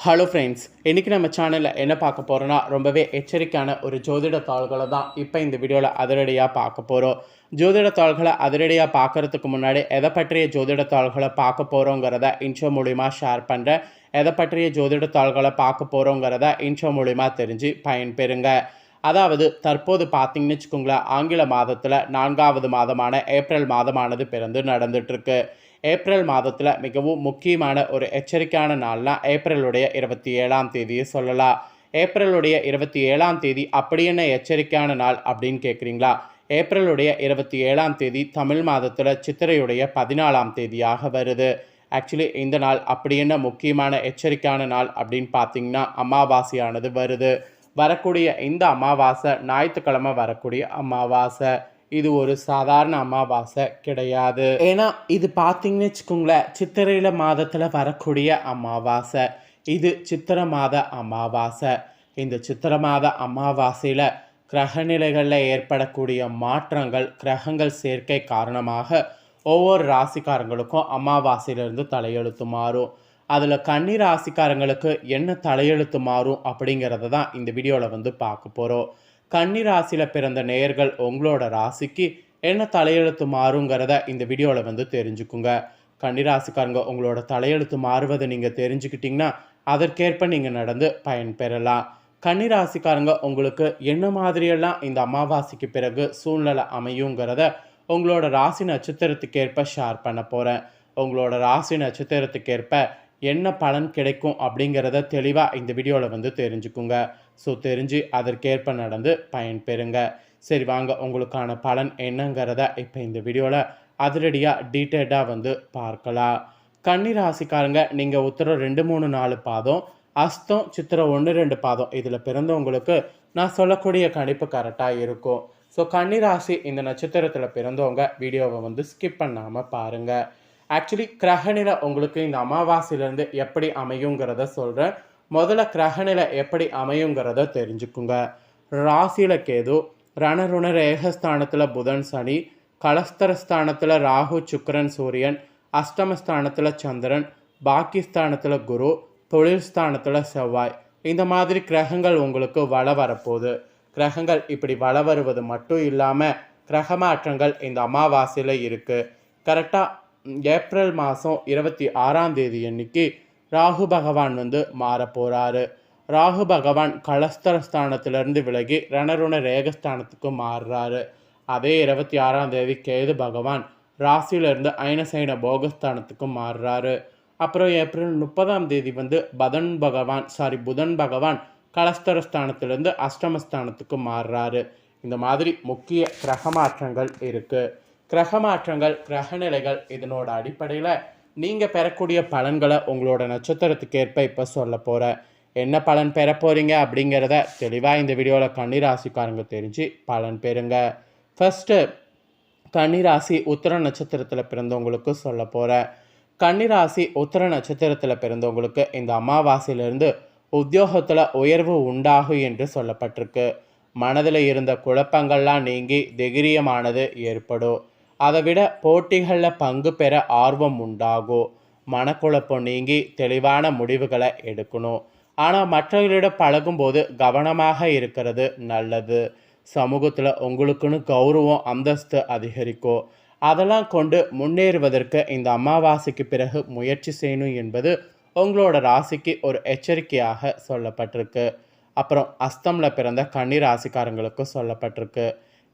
Hello friends இன்றைக்கி நம்ம சேனலில் என்ன பார்க்க போகிறோன்னா ரொம்பவே எச்சரிக்கையான ஒரு ஜோதிட தாள்களை தான் இப்போ இந்த வீடியோவில் அதிரடியாக பார்க்க போகிறோம் ஜோதிட தாள்களை அதிரடியாக பார்க்கறதுக்கு முன்னாடி எதை பற்றிய ஜோதிட தாள்களை பார்க்க போகிறோங்கிறத இன்ஷோ மூலிமா ஷேர் பண்ணுறேன் எதை பற்றிய ஜோதிட தாள்களை பார்க்க போகிறோங்கிறத இன்ஷோ மூலிமா தெரிஞ்சு பயன்பெறுங்க. அதாவது தற்போது பார்த்தீங்கன்னு வச்சுக்கோங்களேன் ஆங்கில மாதத்தில் நான்காவது மாதமான ஏப்ரல் மாதமானது பிறந்து நடந்துட்டுருக்கு ஏப்ரல் மாதத்தில் மிகவும் முக்கியமான ஒரு எச்சரிக்கையான நாள்னா ஏப்ரலுடைய இருபத்தி ஏழாம் தேதியை சொல்லலாம். ஏப்ரலுடைய இருபத்தி ஏழாம் தேதி அப்படி என்ன எச்சரிக்கையான நாள் அப்படின்னு கேட்குறீங்களா ஏப்ரலுடைய இருபத்தி ஏழாம் தேதி தமிழ் மாதத்தில் சித்திரையுடைய பதினாலாம் தேதியாக வருது. ஆக்சுவலி இந்த நாள் அப்படி என்ன முக்கியமான எச்சரிக்கையான நாள் அப்படின்னு பார்த்தீங்கன்னா அமாவாசையானது வருது. வரக்கூடிய இந்த அமாவாசை ஞாயிற்றுக்கிழமை வரக்கூடிய அமாவாசை. இது ஒரு சாதாரண அமாவாசை கிடையாது. ஏன்னா இது பார்த்தீங்கன்னு வச்சுக்கோங்களேன் சித்திரையில மாதத்தில் வரக்கூடிய அமாவாசை. இது சித்திரை மாத அமாவாசை. இந்த சித்திரை மாத அமாவாசையில் கிரகநிலைகளில் ஏற்படக்கூடிய மாற்றங்கள் கிரகங்கள் சேர்க்கை காரணமாக ஒவ்வொரு ராசிக்காரங்களுக்கும் அமாவாசையிலிருந்து தலையெழுத்து மாறும். அதில் கன்னி ராசிக்காரங்களுக்கு என்ன தலையெழுத்து மாறும் அப்படிங்கிறத தான் இந்த வீடியோவில் வந்து பார்க்க போகிறோம் கன்னி ராசியில் பிறந்த நேயர்கள் உங்களோட ராசிக்கு என்ன தலையெழுத்து மாறுங்கிறத இந்த வீடியோவில் வந்து தெரிஞ்சுக்குங்க. கன்னி ராசிக்காரங்க உங்களோட தலையெழுத்து மாறுவதை நீங்கள் தெரிஞ்சுக்கிட்டிங்கன்னா அதற்கேற்ப நீங்கள் நடந்து பயன்பெறலாம். கன்னி ராசிக்காரங்க உங்களுக்கு என்ன மாதிரியெல்லாம் இந்த அமாவாசைக்கு பிறகு சூழ்நிலை அமையுங்கிறத உங்களோட ராசி நட்சத்திரத்துக்கேற்ப ஷேர் பண்ண போகிறேன் உங்களோட ராசி நட்சத்திரத்துக்கேற்ப என்ன பலன் கிடைக்கும் அப்படிங்கிறத தெளிவாக இந்த வீடியோவில் வந்து தெரிஞ்சுக்குங்க. ஸோ தெரிஞ்சு அதற்கேற்ப நடந்து பயன்பெறுங்க. சரி வாங்க உங்களுக்கான பலன் என்னங்கிறத இப்போ இந்த வீடியோவில் அதிரடியாக டீட்டெயில்டாக வந்து பார்க்கலாம். கன்னி ராசிக்காரங்க நீங்கள் உத்தரம் ரெண்டு மூணு நாலு பாதம் அஸ்தம் சித்திரம் ஒன்று ரெண்டு பாதம் இதில் பிறந்தவங்களுக்கு நான் சொல்லக்கூடிய கணிப்பு கரெக்டாக இருக்கும். ஸோ கன்னி ராசி இந்த நட்சத்திரத்தில் பிறந்தவங்க வீடியோவை வந்து ஸ்கிப் பண்ணாமல் பாருங்கள் ஆக்சுவலி கிரகநிலை உங்களுக்கு இந்த அமாவாசையிலேருந்து எப்படி அமையுங்கிறத சொல்கிறேன் முதல்ல கிரகநிலை எப்படி அமையுங்கிறத தெரிஞ்சுக்குங்க. ராசியில் கேது ரணருண ரேகஸ்தானத்தில் புதன் சனி கலஸ்தரஸ்தானத்தில் ராகு சுக்கரன் சூரியன் அஷ்டமஸ்தானத்தில் சந்திரன் பாக்கிஸ்தானத்தில் குரு தொழில் ஸ்தானத்தில் செவ்வாய். இந்த மாதிரி கிரகங்கள் உங்களுக்கு வள வரப்போகுது. கிரகங்கள் இப்படி வள வருவது மட்டும் இல்லாமல் கிரக மாற்றங்கள் இந்த அமாவாசையில் இருக்குது கரெக்டாக ஏப்ரல் மாதம் இருபத்தி ஆறாம் தேதி அன்னைக்கு ராகு பகவான் வந்து மாறப்போகிறாரு ராகு பகவான் கலஸ்தரஸ்தானத்திலிருந்து விலகி ரணருண ரேகஸ்தானத்துக்கு மாறுறாரு. அதே இருபத்தி ஆறாம் தேதி கேது பகவான் ராசியிலிருந்து ஐனசைன போகஸ்தானத்துக்கு மாறுறாரு. அப்புறம் ஏப்ரல் முப்பதாம் தேதி வந்து பதன் பகவான் சாரி புதன் பகவான் கலஸ்தரஸ்தானத்திலிருந்து அஷ்டமஸ்தானத்துக்கு மாறுறாரு. இந்த மாதிரி முக்கிய கிரக மாற்றங்கள் இருக்குது கிரக மாற்றங்கள் கிரகநிலைகள் இதனோட அடிப்படையில் நீங்கள் பெறக்கூடிய பலன்களை உங்களோட நட்சத்திரத்துக்கு ஏற்ப இப்போ சொல்ல போகிறேன் என்ன பலன் பெற போகிறீங்க அப்படிங்கிறத தெளிவாக இந்த வீடியோவில் கன்னிராசிக்காரங்க தெரிஞ்சு பலன் பெறுங்க. ஃபஸ்ட்டு கன்னிராசி உத்தர நட்சத்திரத்தில் பிறந்தவங்களுக்கு சொல்ல போகிறேன் கன்னிராசி உத்தர நட்சத்திரத்தில் பிறந்தவங்களுக்கு இந்த அமாவாசையிலிருந்து உத்தியோகத்தில் உயர்வு உண்டாகும் என்று சொல்லப்பட்டிருக்கு. மனதில் இருந்த குழப்பங்கள்லாம் நீங்கி தைரியமானது ஏற்படும். அதை விட போட்டிகளில் பங்கு பெற ஆர்வம் உண்டாகும் மனக்குழப்பம் நீங்கி தெளிவான முடிவுகளை எடுக்கணும். ஆனால் மற்றவர்களிடம் பழகும்போது கவனமாக இருக்கிறது நல்லது. சமூகத்தில் உங்களுக்குன்னு கௌரவம் அந்தஸ்து அதிகரிக்கும் அதெல்லாம் கொண்டு முன்னேறுவதற்கு இந்த அமாவாசைக்கு பிறகு முயற்சி செய்யணும் என்பது உங்களோட ராசிக்கு ஒரு எச்சரிக்கையாக சொல்லப்பட்டிருக்கு. அப்புறம் அஸ்தமில் பிறந்த கன்னி ராசிக்காரங்களுக்கு சொல்லப்பட்டிருக்கு.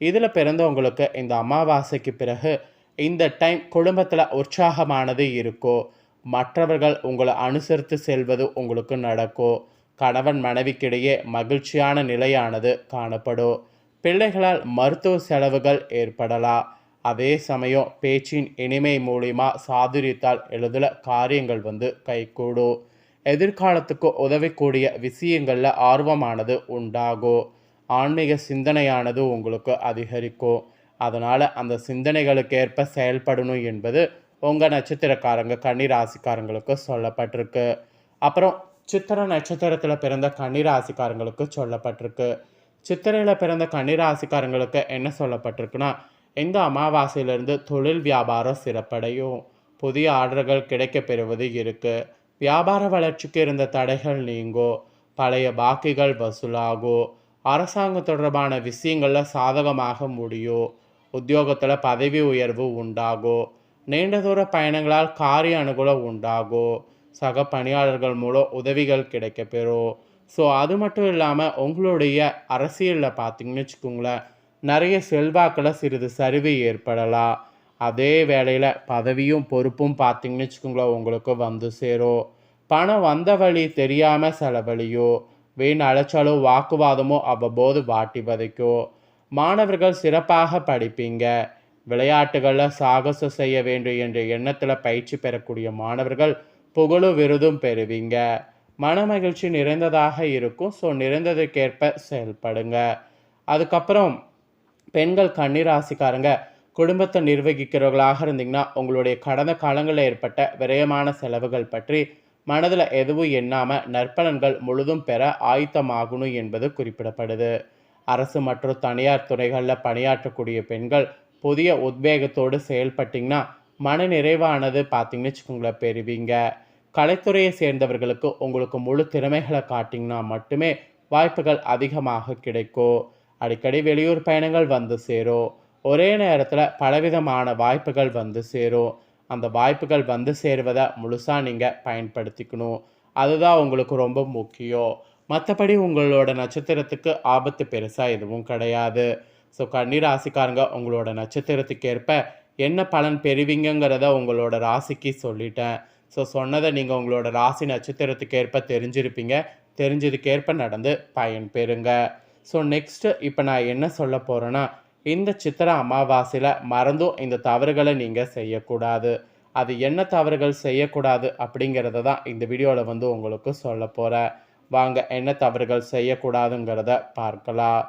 இதில் பிறந்தவங்களுக்கு இந்த அமாவாசைக்கு பிறகு இந்த டைம் குடும்பத்தில் உற்சாகமானது இருக்கோ மற்றவர்கள் உங்களை அனுசரித்து செல்வது உங்களுக்கு நடக்கும் கணவன் மனைவிக்கிடையே மகிழ்ச்சியான நிலையானது காணப்படும் பிள்ளைகளால் மருத்துவ செலவுகள் ஏற்படலாம் அதே சமயம் பேச்சின் இனிமை மூலிமா சாதுரியத்தால் எழுதல காரியங்கள் வந்து கைகூடும் எதிர்காலத்துக்கு உதவக்கூடிய விஷயங்களில் ஆர்வமானது உண்டாகும் ஆன்மீக சிந்தனையானது உங்களுக்கு அதிகரிக்கும். அதனால் அந்த சிந்தனைகளுக்கு ஏற்ப செயல்படணும் என்பது உங்கள் நட்சத்திரக்காரங்க கன்னி ராசிக்காரங்களுக்கு சொல்லப்பட்டிருக்கு. அப்புறம் சித்திர நட்சத்திரத்தில் பிறந்த கன்னி ராசிக்காரங்களுக்கு சொல்லப்பட்டிருக்கு. சித்திரையில் பிறந்த கன்னி ராசிக்காரங்களுக்கு என்ன சொல்லப்பட்டிருக்குன்னா இந்த அமாவாசையிலிருந்து தொழில் வியாபாரம் சிறப்படையும். புதிய ஆர்டர்கள் கிடைக்கப் பெறுவது இருக்குது வியாபார வளர்ச்சிக்கு இருந்த தடைகள் நீங்கும் பழைய பாக்கிகள் வசூலாகும் அரசாங்கம் தொடர்பான விஷயங்களில் சாதகமாக முடியும் உத்தியோகத்தில் பதவி உயர்வு உண்டாகும் நீண்ட தூர பயணங்களால் காரிய அனுகூலம் உண்டாகும் சக பணியாளர்கள் மூலம் உதவிகள் கிடைக்கப்பெறும் ஸோ அது மட்டும் இல்லாமல் உங்களுடைய அரசியலில் பார்த்தீங்கன்னு வச்சுக்கோங்களேன் நிறைய செல்வாக்கில் சிறிது சரிவு ஏற்படலாம். அதே வேளையில் பதவியும் பொறுப்பும் பார்த்தீங்கன்னு வச்சுக்கோங்களேன் உங்களுக்கு வந்து சேரும். பணம் வந்த வழி தெரியாமல் செலவழியோ வீண் அலைச்சலோ வாக்குவாதமோ அவ்வப்போது வாட்டி வதைக்கும் மாணவர்கள் சிறப்பாக படிப்பீங்க. விளையாட்டுகளில் சாகசம் செய்ய வேண்டும் என்ற எண்ணத்தில் பயிற்சி பெறக்கூடிய மாணவர்கள் புகழும் விருதும் பெறுவீங்க. மன மகிழ்ச்சி நிறைந்ததாக இருக்கும். ஸோ நிறைந்ததுக்கேற்ப செயல்படுங்க. அதுக்கப்புறம் பெண்கள் கண்ணீர் ராசிக்காரங்க குடும்பத்தை நிர்வகிக்கிறவர்களாக இருந்தீங்கன்னா உங்களுடைய கடந்த காலங்களில் ஏற்பட்ட விரயமான செலவுகள் பற்றி மனதில் எதுவும் எண்ணாமல் நற்பலன்கள் முழுதும் பெற ஆயத்தமாகணும் என்பது குறிப்பிடப்படுது. அரசு மற்றும் தனியார் துறைகளில் பணியாற்றக்கூடிய பெண்கள் புதிய உத்வேகத்தோடு செயல்பட்டிங்கன்னா மன நிறைவானது பார்த்தீங்கன்னு வச்சுக்கோங்களேன் பெறுவீங்க. கலைத்துறையை சேர்ந்தவர்களுக்கு உங்களுக்கு முழு திறமைகளை காட்டிங்கன்னா மட்டுமே வாய்ப்புகள் அதிகமாக கிடைக்கும். அடிக்கடி வெளியூர் பயணங்கள் வந்து சேரும். ஒரே நேரத்தில் பலவிதமான வாய்ப்புகள் வந்து சேரும். அந்த வாய்ப்புகள் வந்து சேருவதை முழுசாக நீங்கள் பயன்படுத்திக்கணும். அதுதான் உங்களுக்கு ரொம்ப முக்கியம். மற்றபடி உங்களோட நட்சத்திரத்துக்கு ஆபத்து பெருசாக எதுவும் கிடையாது. ஸோ கண்ணீர் ராசிக்காரங்க உங்களோட நட்சத்திரத்துக்கு ஏற்ப என்ன பலன் பெறுவீங்கிறத உங்களோட ராசிக்கு சொல்லிட்டேன். ஸோ சொன்னதை நீங்கள் உங்களோட ராசி நட்சத்திரத்துக்கு ஏற்ப தெரிஞ்சிருப்பீங்க. தெரிஞ்சதுக்கேற்ப நடந்து பயன் பெறுங்க ஸோ நெக்ஸ்ட்டு இப்போ நான் என்ன சொல்ல போகிறேன்னா இந்த சித்திர அமாவாசையில் மறந்தும் இந்த தவறுகளை நீங்கள் செய்யக்கூடாது. அது என்ன தவறுகள் செய்யக்கூடாது அப்படிங்கிறத தான் இந்த வீடியோவில் வந்து உங்களுக்கு சொல்ல போகிறேன் வாங்க என்ன தவறுகள் செய்யக்கூடாதுங்கிறத பார்க்கலாம்.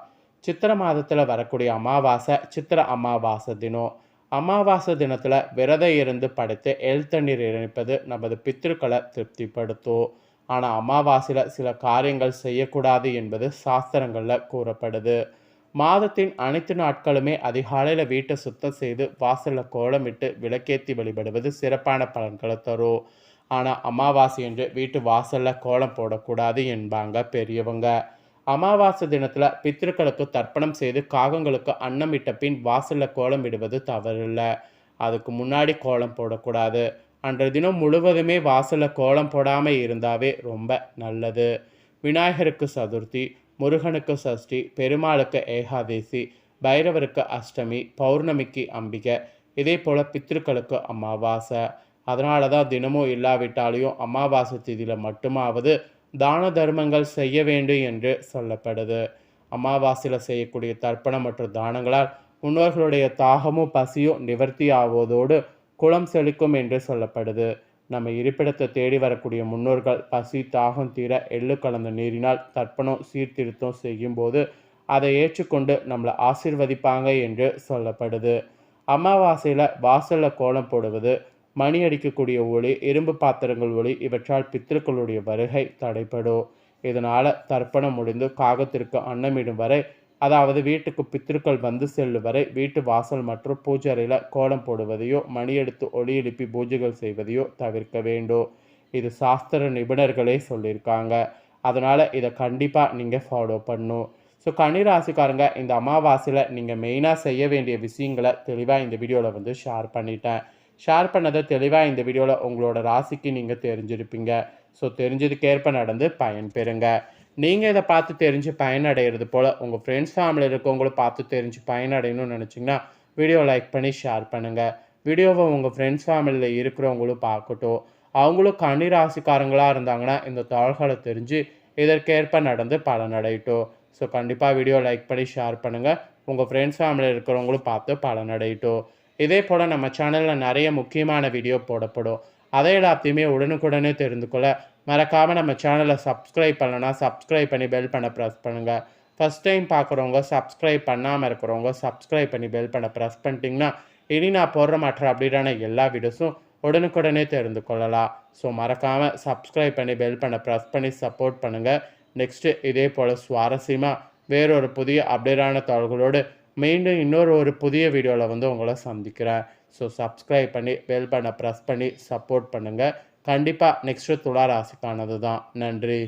சித்திர மாதத்தில் வரக்கூடிய அமாவாசை சித்திர அமாவாசை தினம். அமாவாசை தினத்தில் விரதம் இருந்து படைத்து எல் தண்ணீர் இணைப்பது நமது பித்திருக்களை திருப்திப்படுத்தும். ஆனால் அமாவாசையில் சில காரியங்கள் செய்யக்கூடாது என்பது சாஸ்திரங்களில் கூறப்படுது. மாதத்தின் அனைத்து நாட்களுமே அதிகாலையில் வீட்டை சுத்தம் செய்து வாசலில் கோலமிட்டு விளக்கேற்றி வழிபடுவது சிறப்பான பலன்களை தரும். ஆனால் அமாவாசை என்று வீட்டு வாசலில் கோலம் போடக்கூடாது என்பாங்க பெரியவங்க. அமாவாசை தினத்தில் பித்திருக்களுக்கு தர்ப்பணம் செய்து காகங்களுக்கு அன்னமிட்ட பின் வாசலில் கோலம் இடுவது தவறில்லை. அதுக்கு முன்னாடி கோலம் போடக்கூடாது. அன்றைய தினம் முழுவதுமே வாசலில் கோலம் போடாமல் இருந்தாவே ரொம்ப நல்லது. விநாயகருக்கு சதுர்த்தி முருகனுக்கு சஷ்டி பெருமாளுக்கு ஏகாதேசி பைரவருக்கு அஷ்டமி பௌர்ணமிக்கு அம்பிகை இதே போல் பித்திருக்களுக்கு அமாவாசை. அதனால தான் தினமும் இல்லாவிட்டாலையும் அமாவாசை திதியில் மட்டுமாவது தான தர்மங்கள் செய்ய வேண்டும் என்று சொல்லப்படுது. அமாவாசையில் செய்யக்கூடிய தர்ப்பணம் மற்றும் தானங்களால் முன்னோர்களுடைய தாகமும் பசியும் நிவர்த்தி ஆவதோடு குளம் செழிக்கும் என்று சொல்லப்படுது. நம்ம இருப்பிடத்தை தேடி வரக்கூடிய முன்னோர்கள் பசி தாகம் தீர எள்ளு கலந்த நீரினால் தர்ப்பணம் சீர்திருத்தம் செய்யும்போது அதை ஏற்றுக்கொண்டு நம்மளை ஆசிர்வதிப்பாங்க என்று சொல்லப்படுது. அமாவாசையில் வாசலில் கோலம் போடுவது மணி அடிக்கக்கூடிய ஒளி இரும்பு பாத்திரங்கள் ஒளி இவற்றால் பித்திருக்களுடைய வருகை தடைப்படும் இதனால் தர்ப்பணம் முடிந்து காகத்திற்கு அன்னமிடும் வரை அதாவது வீட்டுக்கு பித்திருக்கள் வந்து செல்லும் வரை வீட்டு வாசல் மற்றும் பூஜாரியில் கோலம் போடுவதையோ மணி எடுத்து ஒளி எழுப்பி பூஜைகள் செய்வதையோ தவிர்க்க வேண்டும். இது சாஸ்திர நிபுணர்களே சொல்லியிருக்காங்க. அதனால் இதை கண்டிப்பாக நீங்கள் ஃபாலோ பண்ணும் ஸோ கன்னிராசிக்காரங்க இந்த அமாவாசையில் நீங்கள் மெயினாக செய்ய வேண்டிய விஷயங்களை தெளிவாக இந்த வீடியோவில் வந்து ஷேர் பண்ணிட்டேன். ஷேர் பண்ணதை தெளிவாக இந்த வீடியோவில் உங்களோட ராசிக்கு நீங்கள் தெரிஞ்சிருப்பீங்க. ஸோ தெரிஞ்சதுக்கேற்ப நடந்து பயன்பெறுங்க. நீங்கள் இதை பார்த்து தெரிஞ்சு பயனடைகிறது போல் உங்கள் ஃப்ரெண்ட்ஸ் ஃபேமிலியில் இருக்கவங்களும் பார்த்து தெரிஞ்சு பயனடையணும்னு நினச்சிங்கன்னா வீடியோ லைக் பண்ணி ஷேர் பண்ணுங்கள் வீடியோவை உங்கள் ஃப்ரெண்ட்ஸ் ஃபேமிலியில் இருக்கிறவங்களும் பார்க்கட்டும். அவங்களும் கன்னி ராசிக்காரங்களாக இருந்தாங்கன்னா இந்த தாள்களை தெரிஞ்சு இதற்கேற்ப நடந்து பலனடையட்டும். ஸோ கண்டிப்பாக வீடியோ லைக் பண்ணி ஷேர் பண்ணுங்கள் உங்கள் ஃப்ரெண்ட்ஸ் ஃபேமிலியில் இருக்கிறவங்களும் பார்த்து பலனடையட்டும். இதே போல் நம்ம சேனலில் நிறைய முக்கியமான வீடியோ போடப்படும். அதை எல்லாத்தையுமே உடனுக்குடனே தெரிந்து கொள்ள மறக்காமல் நம்ம சேனலை சப்ஸ்கிரைப் பண்ணலன்னா சப்ஸ்கிரைப் பண்ணி பெல் பண்ண ப்ரெஸ் பண்ணுங்கள் ஃபஸ்ட் டைம் பார்க்குறவங்க சப்ஸ்கிரைப் பண்ணாமல் இருக்கிறவங்க சப்ஸ்கிரைப் பண்ணி பெல் பண்ண ப்ரெஸ் பண்ணிட்டீங்கன்னா இனி நான் போடுற மற்ற அப்படிடான எல்லா வீடியோஸும் உடனுக்குடனே தெரிந்து கொள்ளலாம். ஸோ மறக்காமல் சப்ஸ்கிரைப் பண்ணி பெல் பண்ண ப்ரெஸ் பண்ணி சப்போர்ட் பண்ணுங்கள் நெக்ஸ்ட்டு இதே போல் சுவாரஸ்யமாக வேறொரு புதிய அப்டேட்டான தகவல்களோடு மீண்டும் இன்னொரு ஒரு புதிய வீடியோவில் வந்து உங்களை சந்திக்கிறேன். ஸோ சப்ஸ்கிரைப் பண்ணி பெல் பண்ண ப்ரெஸ் பண்ணி சப்போர்ட் பண்ணுங்கள் கண்டிப்பாக நெக்ஸ்ட்டு துலா ராசிக்கானது தான் நன்றி.